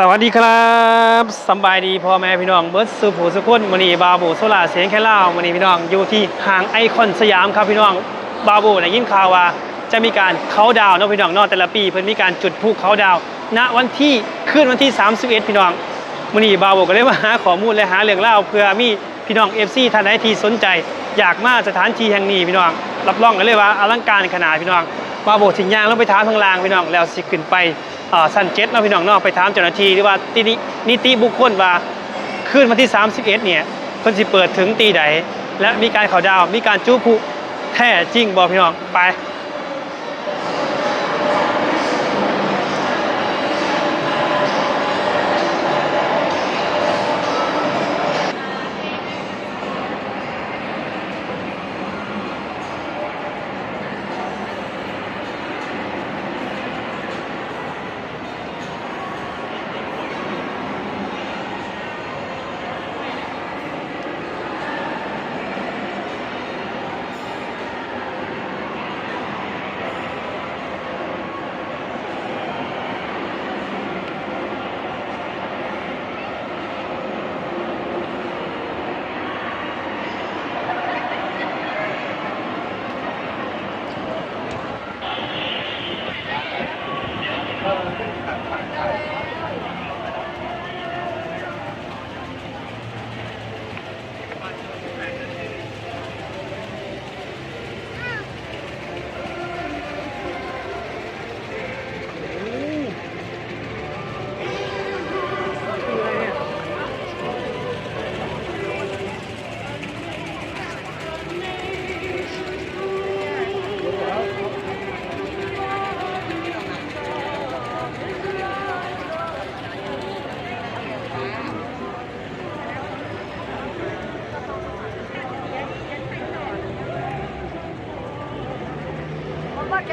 สวัสดีครับสบายดีพ่อแม่พี่น้องเบิร์ดสุผูสุขุนมันนี้บาบูโซลาเสียงแค่เล่ามันนี้พี่น้องอยู่ที่ห้างไอคอนสยามครับพี่น้องบาบูได้ยินข่าวว่า จะมีการเขาดาวน์นะพี่น้องนอกแต่ละปีเพิ่นมีการจุดพลุเขาดาวน์ณวันที่คืนวันที่ 31 พี่น้องมันนี้บาบูก็เลยมาหาข้อมูลและหาเรื่องเล่าเพื่อมีพี่น้อง FC ท่านใดที่สนใจ อยากมาสถานที่แห่งนี้พี่น้องรับรองกันเลยว่าอลังการขนาดพี่น้องมาโบถึงยางแล้วไปถามทางล่างพี่น้องแล้วสิขึ้นไป สั้นเจ็ดเนาะพี่น้องเนาะไปถามเจ้าหน้าที่หรือว่าตินินิติบุคคลว่าคืนวันที่ 31 เนี่ยเพิ่นสิเปิดถึงตีใดและมีการข่าวดาว มีการจู้ผู้แท้จริงบ่พี่น้องไป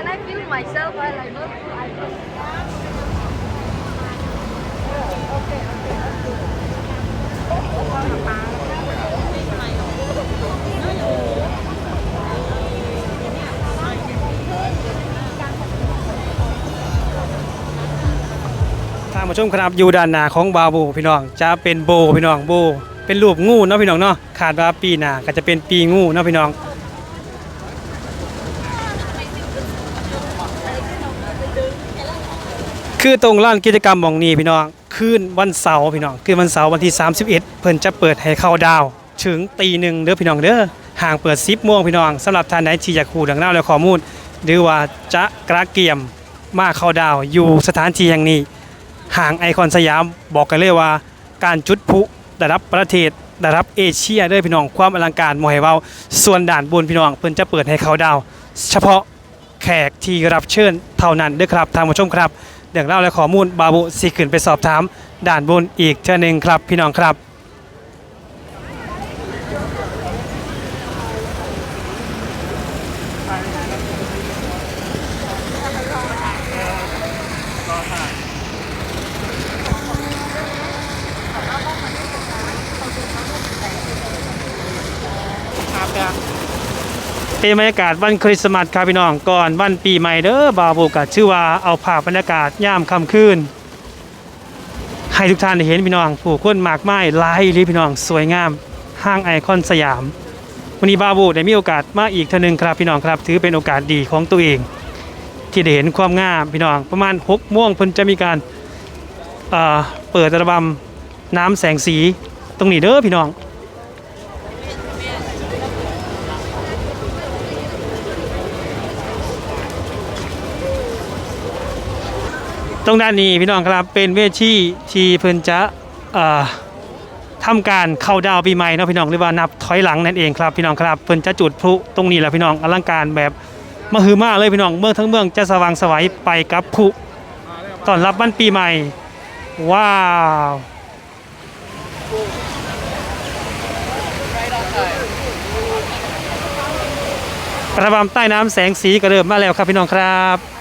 What can I feel myself while I look? I look. ท่านผู้ชมครับอยู่ด้านหน้าของบาโบพี่น้องจะเป็นโบพี่น้องโบ เป็นรูปงูเนาะพี่น้องเนาะคาดว่าปีหน้าก็จะเป็นปีงูเนาะพี่น้อง คือตรงลานกิจกรรมหมองนี้พี่น้องคืนวันเสาร์พี่น้องคืนวันเสาร์วันที่ 31 เพิ่นจะเปิดให้เข้าดาว ถึงตีหนึ่งเด้อพี่น้องเด้อห่างเปิด10โมงพี่น้องสำหรับท่านไหนที่อยากรู้เรื่องราและข้อมูล หรือว่าจะกระเกียมมาเข้าดาวอยู่สถานที่แห่งนี้ ห่างไอคอนสยามบอกกันเลยว่า การจุดพลุระดับประเทศระดับเอเชียด้อพี่น้องความอลังการมอยเว้าส่วนด่านบนพี่น้องเพิ่นจะเปิดให้เขาดาว เฉพาะแขกที่รับเชิญเท่านั้นเด้อครับทางผู้ชมครับ เรื่องเล่าและข้อมูลบาบุสิขึ้นไปสอบถามด่านบนอีกเท่านึงครับพี่น้องครับ เป็นบรรยากาศวันคริสต์มาสครับพี่น้องก่อนวันปีใหม่เด้อบาโบกัชื่อว่าเอาภาพบรรยากาศย่ามค่ำคืนให้ทุกท่านได้เห็นพี่น้องผู้คนมากมายหลายอีหลีพี่น้องสวยงามห้างไอคอนสยามวันนี้บาโบได้มีโอกาสมาอีกท่านึงครับพี่น้องครับ ถือเป็นโอกาสดีของตัวเอง ที่ได้เห็นความงามพี่น้องประมาณ6โมงเพิ่นจะมีการเอ่อเปิดระบำน้ำแสงสีตรงนี้เด้อพี่น้อง ตรงด้านนี้พี่น้องครับเป็นเวทีที่เพิ่นจะเอ่อทำการเข้าดาวปีใหม่เนาะพี่น้องหรือว่านับถอยหลังนั่นเองครับพี่น้องครับเพิ่นจะจุดพลุตรงนี้แหละพี่น้องอลังการแบบมหึมาเลยพี่น้องเมืองทั้งเมืองจะสว่างสวัยไปกับพลุตอนรับวันปีใหม่ ว้าวระบำใต้น้ำแสงสีก็เริ่มมาแล้วครับพี่น้องครับ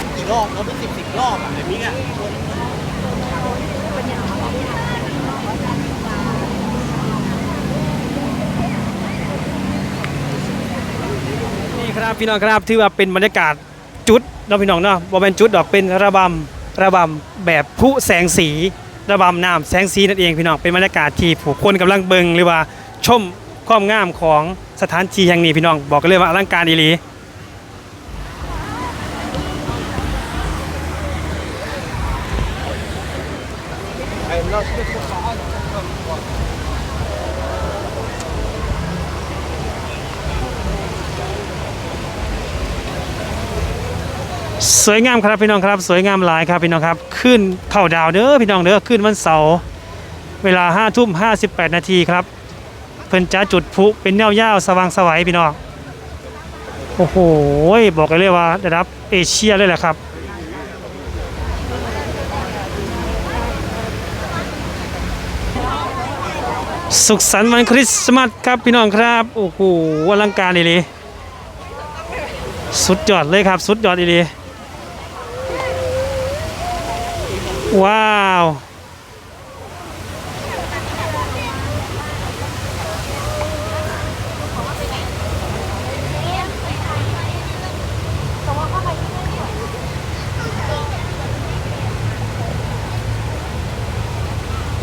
กี่ รอบเขาเป็นสิบสิบรอบอะแบบนี้อะนี่ครับพี่น้องครับถือว่าเป็นบรรยากาศจุดเนาพี่น้องเนาะบ่เป็นจุดดอกเป็นระบำระบำแบบผู้แสงสีระบำน้ำแสงสีนั่นเองพี่น้องเป็นบรรยากาศที่ผู้คนกำลังเบิงหรือว่าชมความงามของสถานที่แห่งนี้พี่น้อง บอกกันเลยว่าอลังการอีหลี สวยงามครับพี่น้องครับ สวยงามหลายครับพี่น้องครับ ขึ้นเข่าดาวเด้อพี่น้องเด้อขึ้นวันเสาร์เวลา5ทุ่ม58นาทีครับ เพิ่นจะจุดพุเป็นแนวยาวสว่างสวัยพี่น้องโอ้โหบอกกันเลยว่าระดับเอเชียเลยแหละครับสุขสันต์วันคริสต์มาสครับพี่น้องครับโอ้โหอลังการอีลีสุดยอดเลยครับ สุดยอดอีลี ว้าว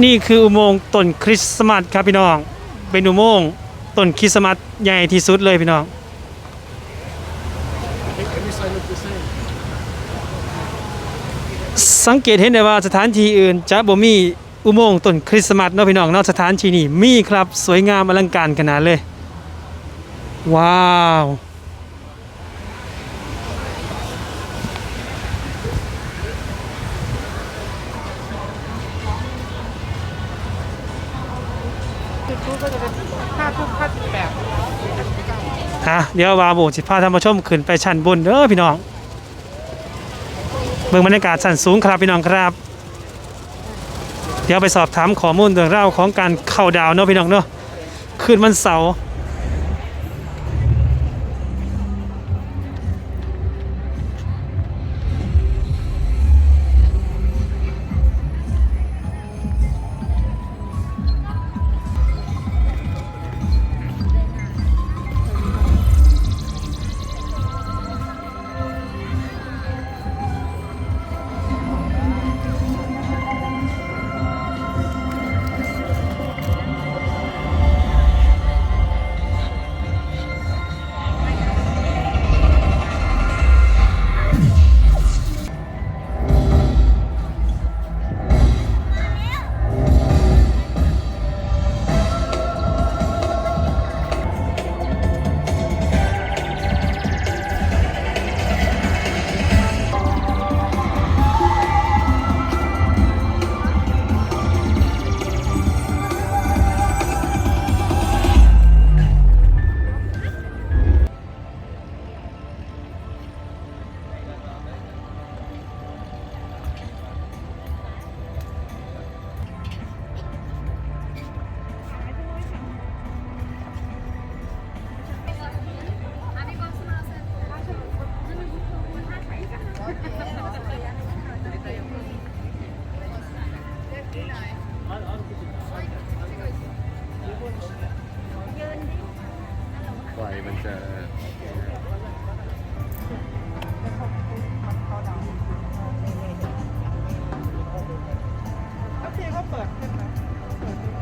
นี่คืออุโมงค์ต้นคริสต์มาสครับพี่น้อง เป็นอุโมงค์ต้นคริสต์มาสใหญ่ที่สุดเลยพี่น้อง สังเกตเห็นได้ว่าสถานที่อื่นจะบ่มีอุโมงค์ต้นคริสต์มาสเนาะพี่น้องเนาะสถานที่นี้มีครับสวยงามอลังการขนาดเลย ว้าวจุดทูบก็จะเป็นห้าทุ่มห้าสิบแปดฮะเดี๋ยววาโบสิพาท่านผู้ชมขึ้นไปชั้นบนเด้อพี่น้อง บิ่งบรรยากาศชั้นสูงครับพี่น้องครับ เดี๋ยวไปสอบถามข้อมูลเรื่องราวของการเข้าดาวเนาะพี่น้องเนาะคืนวันเสาร์ เปิดขึ้นนะเปิดขึ้น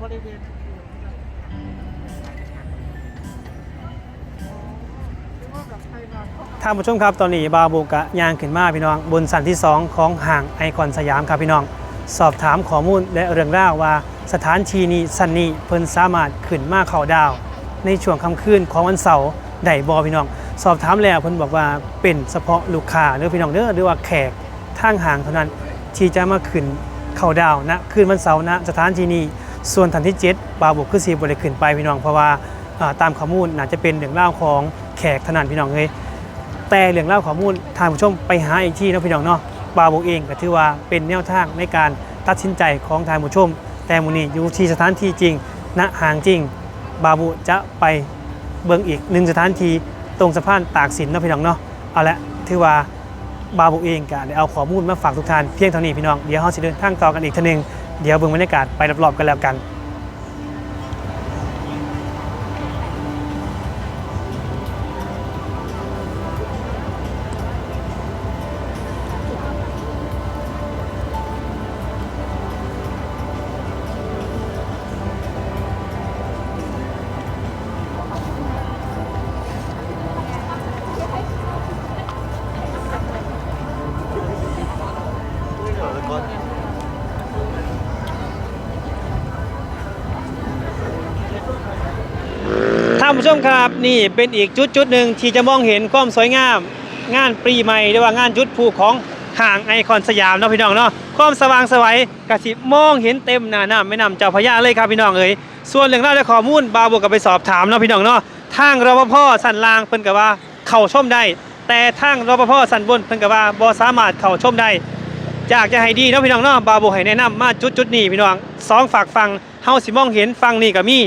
บริเวณท่านผู้ชมครับตอนนี้บาโบกะยางขึ้นมาพี่น้อง บนสันที่ 2 ของห่างไอคอนสยามครับพี่น้อง สอบถามข้อมูลและเรื่องราวว่าสถานที่นี้สันนี้เพิ่นสามารถขึ้นมาเขาดาว ในช่วงค่ำคืนของวันเสาร์ได้บอพี่น้อง สอบถามแล้วเพิ่นบอกว่าเป็นเฉพาะลูกค้าหรือพี่น้องเด้อหรือว่าแขกทางห่างเท่านั้นที่จะมาขึ้น เข้าดาวนะคืนวันเสาร์นะสถานที่นี้ส่วนทันที่ 7 บาโบคือสีบริขึ้นไปพี่น้องเพราะว่าตามข้อมูลน่าจะเป็นเรื่องเล่าของแขกเท่านั้นพี่น้องเอ้ยแต่เรื่องเล่าข้อมูลทางผู้ชมไปหาอีกที่นะพี่น้องเนาะบาโบเองก็ถือว่าเป็นแนวทางในการตัดสินใจของทางผู้ชม แต่มูนี้อยู่ที่สถานที่จริงณห่างจริง บาบูจะไปเบิ่งอีกหนึ่งสถานที่ตรงสะพานตากสินนะพี่น้องเนาะเอาละถือว่า บาบุเองก็ได้เอาข้อมูลมาฝากทุกท่านเพียงเท่านี้พี่น้อง เดี๋ยวเราสิเดินทางต่อกันอีกเทีนึง เดี๋ยวเบิ่งบรรยากาศไปรอบๆกันแล้วกัน ผู้ชมครับนี่เป็นอีกจุดจุดหนึ่งที่จะมองเห็นความสวยงาม งานปรีใหม่หรือว่างานจุดผูของห่างไอคอนสยามเนาะพี่น้องเนาะความสว่างสวัยกะสิมองเห็นเต็มหน้าน้ำแม่น้ำเจ้าพระยาเลยครับพี่น้องเอ๋ยส่วนเรื่องราวและข้อมูลบาวบวกกับไปสอบถามเนาะพี่น้องเนาะทางรปภสันล่างเพิ่นกับว่าเข้าชมได้ แต่ทางรปภสันบนเพิ่นกับว่าบ่สามารถเข้าชมได้อยากจะให้ดีเนาะพี่น้องเนาะบาโบให้แนะนำมาจุดจุดนี้พี่น้องสองฝากฟังเฮาสิมองเห็นฟังนี่ก็มี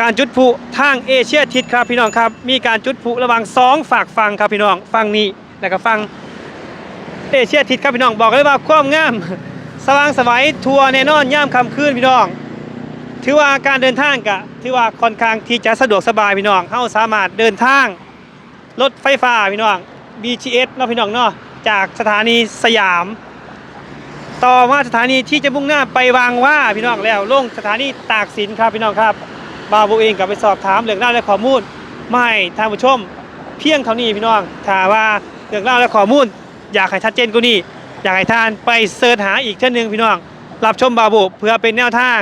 การจุดพลุทางเอเชียทิศครับพี่น้องครับ มีการจุดพลุระหว่างสองฝากฟังครับพี่น้องฟังนี้แล้วก็ฟังเอเชียทิศครับพี่น้องบอกเลยว่าความงามสว่างสวัยทัวร์แน่นอนย่ามค่ำคืนพี่น้อง ถือว่าการเดินทางกะถือว่าค่อนข้างที่จะสะดวกสบายพี่น้องเฮาสามารถเดินทางรถไฟฟ้าพี่น้อง BTS เนาะพี่น้องเนาะจากสถานีสยาม ต่อมาสถานีที่จะมุ่งหน้าไปวางว่าพี่น้องแล้วลงสถานีตากสินครับพี่น้องครับ บาวโบเองกับไปสอบถามเรื่องราวและข้อมูลมาให้ท่านผู้ชม เพียงเท่านี้พี่น้องถ้าว่าเรื่องราวและข้อมูล อยากให้ชัดเจนกว่านี้อยากให้ท่านไปเสิร์ชหาอีกเช่นหนึ่งพี่น้อง รับชมบาวโบเพื่อเป็นแนวทาง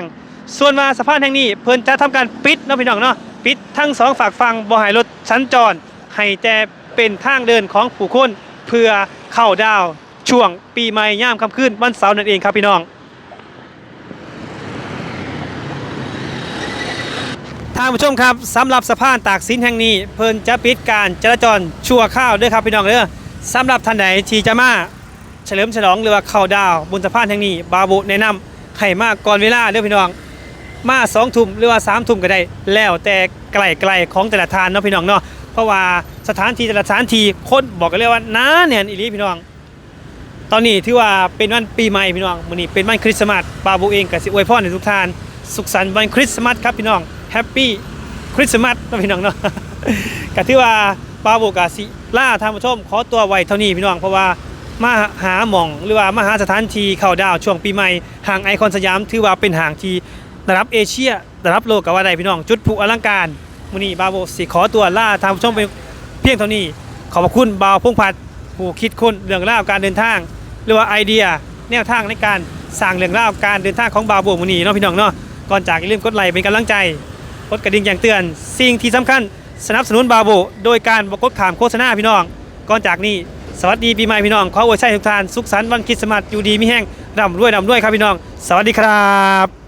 ส่วนมาสะพานแห่งนี้เพิ่นจะทำการปิดเนาะพี่น้องเนาะปิดทั้งสองฝากฟังบ่ให้รถสัญจรให้แต่เป็นทางเดินของผู้คนเพื่อเข้าดาวช่วงปีใหม่ย่ามค่ำคืนวันเสาร์นั่นเองครับพี่น้อง ท่านผู้ชมครับสำหรับสะพานตากสินแห่งนี้ เพิ่นจะปิดการจราจรชั่วคราวด้วยครับพี่น้องเด้อสำหรับท่านใดที่จะมาเฉลิมฉลองหรือว่าเข้าดาวบนสะพานแห่งนี้บาบุแนะนำให้มาก่อนเวลาเด้อพี่น้องมาสองทุ่มหรือว่าสามทุ่มก็ได้ แล้วแต่ไกลไกลๆของแต่ละทานเนาะพี่น้องเนาะเพราะว่าสถานที่แต่ละสถานที่คนบอกกันเลยว่าน้าเนี่ยอีลีพี่น้อง ตอนนี้ถือว่าเป็นวันปีใหม่พี่น้องมื้อนี้เป็นวันคริสต์มาสบาบูเองก็สิอวยพรให้ทุกท่านสุขสันต์วันคริสต์มาสครับพี่น้อง แฮปปี้คริสต์มาสนะพี่น้องเนาะก็ถือว่าบาบูก็สิล่าท่านผู้ชมขอตัวไว้เท่านี้พี่น้องเพราะว่ามาหาหม่องหรือว่ามาหาสถานที่เข้าดาวช่วงปีใหม่ห่างไอคอนสยามถือว่าเป็นห่างที่ระดับเอเชียระดับโลกก็ว่าได้พี่น้อง จุดพลุอลังการมื้อนี้บาบูสิขอตัวล่าท่านผู้ชมไปเพียงเท่านี้ ขอบคุณบาวพงพัฒน์ผู้คิดค้นเรื่องราวการเดินทาง หรือว่าไอเดียแนวทางในการสร้างเรื่องราวการเดินทางของบาโบกมุนีเนาะพี่น้องเนาะก่อนจากอย่าลืมกดไลค์เป็นกำลังใจ กดกระดิ่งแจ้งเตือน สิ่งที่สำคัญสนับสนุนบาโบโดยการบกดขามโฆษณาพี่น้อง ก่อนจากนี้สวัสดีปีใหม่พี่น้องขออวยชัยทุกท่านสุขสันต์วันคริสต์มาสอยู่ดีมีแห้งร่ำรวยร่ำรวยครับพี่น้อง สวัสดีครับ